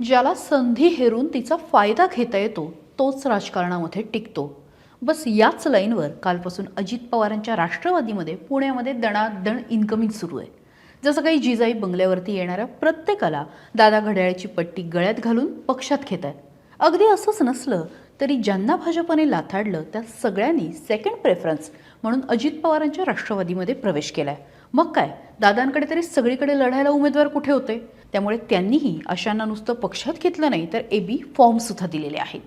ज्याला संधी हेरून तिचा फायदा घेता येतो तोच राजकारणामध्ये टिकतो. बस याच लाईनवर कालपासून अजित पवारांच्या राष्ट्रवादीमध्ये पुण्यामध्ये दणादण इन्कमिंग सुरू आहे. जसं काही जिजाई बंगल्यावरती येणाऱ्या प्रत्येकाला दादा घड्याळाची पट्टी गळ्यात घालून पक्षात घेत आहेत अगदी असंच नसलं तरी ज्यांना भाजपने लाथाडलं त्या सगळ्यांनी सेकंड प्रेफरन्स म्हणून अजित पवारांच्या राष्ट्रवादीमध्ये प्रवेश केला आहे मग काय? दादांकडे तरी सगळीकडे लढायला उमेदवार कुठे होते? त्यामुळे त्यांनीही अशांना नुसतं पक्षात घेतलं नाही तर ए बी फॉर्मसुद्धा दिलेले आहेत.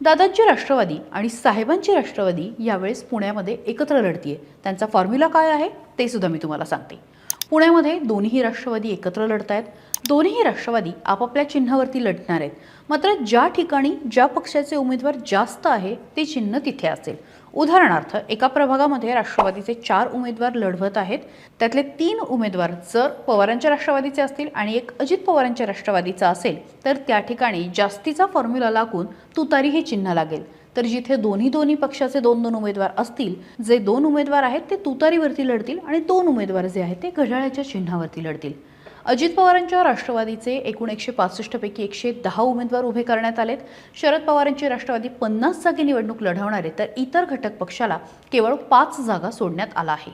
दादांची राष्ट्रवादी आणि साहेबांची राष्ट्रवादी यावेळेस पुण्यामध्ये एकत्र लढतीये. त्यांचा फॉर्म्युला काय आहे? ते सुद्धा मी तुम्हाला सांगते. पुण्यामध्ये दोन्ही राष्ट्रवादी एकत्र लढत आहेत दोन्ही राष्ट्रवादी आपापल्या चिन्हावरती लढणार आहेत. मात्र ज्या ठिकाणी ज्या पक्षाचे उमेदवार जास्त आहे ते चिन्ह तिथे असेल. उदाहरणार्थ एका प्रभागामध्ये राष्ट्रवादीचे चार उमेदवार लढवत आहेत. त्यातले तीन उमेदवार जर पवारांच्या राष्ट्रवादीचे असतील आणि एक अजित पवारांच्या राष्ट्रवादीचा असेल तर त्या ठिकाणी जास्तीचा फॉर्म्युला लागून तुतारी हे चिन्ह लागेल. तर जिथे दोन्ही दोन्ही पक्षाचे दोन दोन उमेदवार असतील जे दोन उमेदवार आहेत ते तुतारीवरती लढतील आणि दोन उमेदवार जे आहेत ते घड्याळ्याच्या चिन्हावरती लढतील. अजित पवारांच्या राष्ट्रवादीचे एकूण एकशे पासष्टपैकी एकशे दहा उमेदवार उभे करण्यात आलेत. शरद पवारांची राष्ट्रवादी पन्नास जागी निवडणूक लढवणार आहे तर इतर घटक पक्षाला केवळ पाच जागा सोडण्यात आला आहे.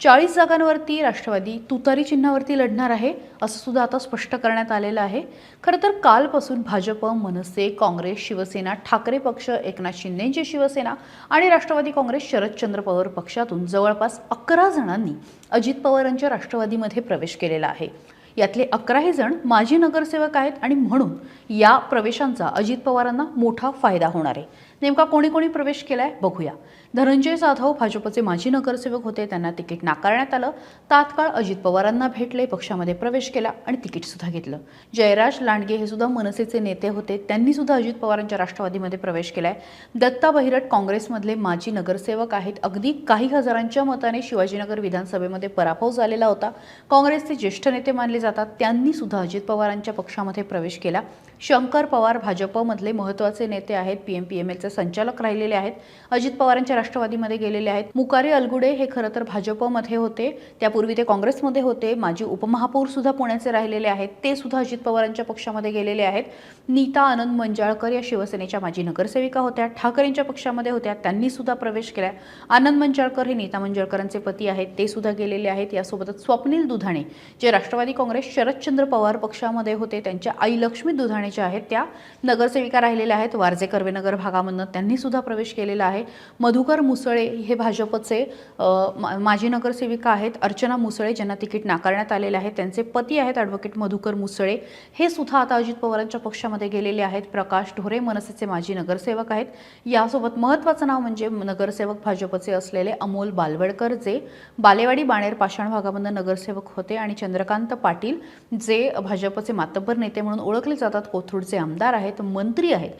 चाळीस जागांवरती राष्ट्रवादी तुतारी चिन्हावरती लढणार आहे असं सुद्धा आता स्पष्ट करण्यात आलेलं आहे. खरं तर कालपासून भाजप मनसे काँग्रेस शिवसेना ठाकरे पक्ष एकनाथ शिंदेंची शिवसेना आणि राष्ट्रवादी काँग्रेस शरदचंद्र पवार पक्षातून जवळपास अकरा जणांनी अजित पवारांच्या राष्ट्रवादीमध्ये प्रवेश केलेला आहे. यातले अकराही जण माजी नगरसेवक आहेत आणि म्हणून या प्रवेशांचा अजित पवारांना मोठा फायदा होणार आहे. नेमका कोणी कोणी प्रवेश केलाय? बघूया. धनंजय जाधव भाजपचे माजी नगरसेवक होते. त्यांना तिकीट नाकारण्यात आलं. तात्काळ अजित पवारांना भेटले पक्षामध्ये प्रवेश केला आणि तिकीट सुद्धा घेतलं. जयराज लांडगे हे सुद्धा मनसेचे नेते होते. त्यांनी सुद्धा अजित पवारांच्या राष्ट्रवादीमध्ये प्रवेश केलाय. दत्ता बहिरट काँग्रेसमधले माजी नगरसेवक आहेत. अगदी काही हजारांच्या मताने शिवाजीनगर विधानसभेमध्ये पराभव झालेला होता. काँग्रेसचे ज्येष्ठ नेते मानले जातात. त्यांनी सुद्धा अजित पवारांच्या पक्षामध्ये प्रवेश केला. शंकर पवार भाजपमधले महत्त्वाचे नेते आहेत. पी संचालक राहिलेले आहेत. अजित पवारांच्या राष्ट्रवादीमध्ये गेलेले आहेत. मुकारी अलगुडे हे खरं तर भाजपमध्ये होते. त्यापूर्वी ते काँग्रेसमध्ये होते. माजी उपमहापौर सुद्धा पुण्याचे राहिलेले आहेत. ते सुद्धा अजित पवारांच्या पक्षामध्ये गेलेले आहेत. नीता आनंद मंजाळकर या शिवसेनेच्या माजी नगरसेविका होत्या. ठाकरेंच्या पक्षामध्ये होत्या. त्यांनी सुद्धा प्रवेश केला आनंद मंजाळकर हे नीता मंजाळकरांचे पती आहेत. ते सुद्धा गेलेले आहेत. यासोबतच स्वप्नील दुधाणे जे राष्ट्रवादी काँग्रेस शरदचंद्र पवार पक्षामध्ये होते. त्यांच्या आई लक्ष्मी दुधाणे ज्या आहेत त्या. नगरसेविका राहिलेल्या आहेत. वारजे कर्वेनगर भागामधून त्यांनी त्यांनीसुद्धा प्रवेश केलेला आहे. मधुकर मुसळे हे भाजपचे माजी नगरसेविका आहेत. अर्चना मुसळे ज्यांना तिकीट नाकारण्यात आलेले आहे त्यांचे पती आहेत ॲडव्होकेट मधुकर मुसळे. हे सुद्धा आता अजित पवारांच्या पक्षामध्ये गेलेले आहेत. प्रकाश ढोरे मनसेचे माजी नगरसेवक आहेत. यासोबत महत्त्वाचं नाव म्हणजे नगरसेवक भाजपचे असलेले अमोल बालवडकर जे बालेवाडी बाणेर पाषाण भागामधनं नगरसेवक होते आणि चंद्रकांत पाटील जे भाजपचे मातब्बर नेते म्हणून ओळखले जातात. कोथरूडचे आमदार आहेत मंत्री आहेत.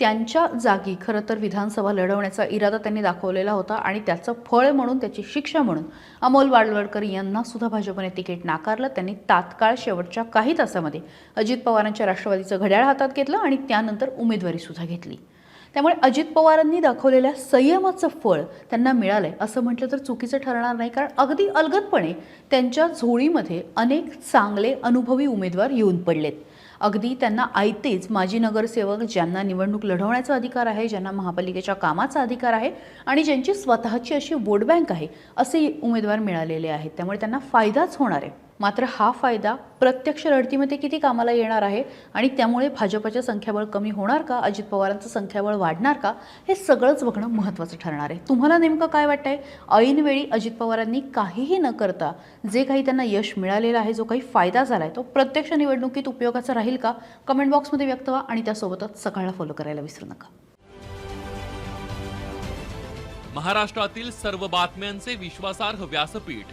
त्यांच्या जागी खरं तर विधानसभा लढवण्याचा इरादा त्यांनी दाखवलेला होता आणि त्याचं फळ म्हणून त्याची शिक्षा म्हणून अमोल वाडवडकर यांना सुद्धा भाजपने तिकीट नाकारलं. त्यांनी तात्काळ शेवटच्या काही तासामध्ये अजित पवारांच्या राष्ट्रवादीचं घड्याळ हातात घेतलं आणि त्यानंतर उमेदवारी सुद्धा घेतली. त्यामुळे अजित पवारांनी दाखवलेल्या संयमाचं फळ त्यांना मिळालंय असं म्हटलं तर चुकीचं ठरणार नाही कारण अगदी अलगदपणे त्यांच्या झोळीमध्ये अनेक चांगले अनुभवी उमेदवार येऊन पडलेत. अगदी त्यांना आयतेच माजी नगरसेवक ज्यांना निवडणूक लढवण्याचा अधिकार आहे ज्यांना महापालिकेच्या कामाचा अधिकार आहे आणि ज्यांची स्वतःची अशी वोट बँक आहे असे उमेदवार मिळालेले आहेत. त्यामुळे त्यांना फायदाच होणार आहे. मात्र हा फायदा प्रत्यक्ष लढतीमध्ये किती कामाला येणार आहे आणि त्यामुळे भाजपचं संख्याबळ कमी होणार का? अजित पवारांचं संख्याबळ वाढणार का? हे सगळंच बघणं महत्त्वाचं ठरणार आहे. तुम्हाला नेमकं काय वाटतंय? ऐनवेळी अजित पवारांनी काहीही न करता जे काही त्यांना यश मिळालेलं आहे जो काही फायदा झाला आहे तो प्रत्यक्ष निवडणुकीत उपयोगाचा राहील का? कमेंट बॉक्समध्ये व्यक्त व्हा आणि त्यासोबतच सकाळला फॉलो करायला विसरू नका. महाराष्ट्रातील सर्व बातम्यांचे विश्वासार्ह व्यासपीठ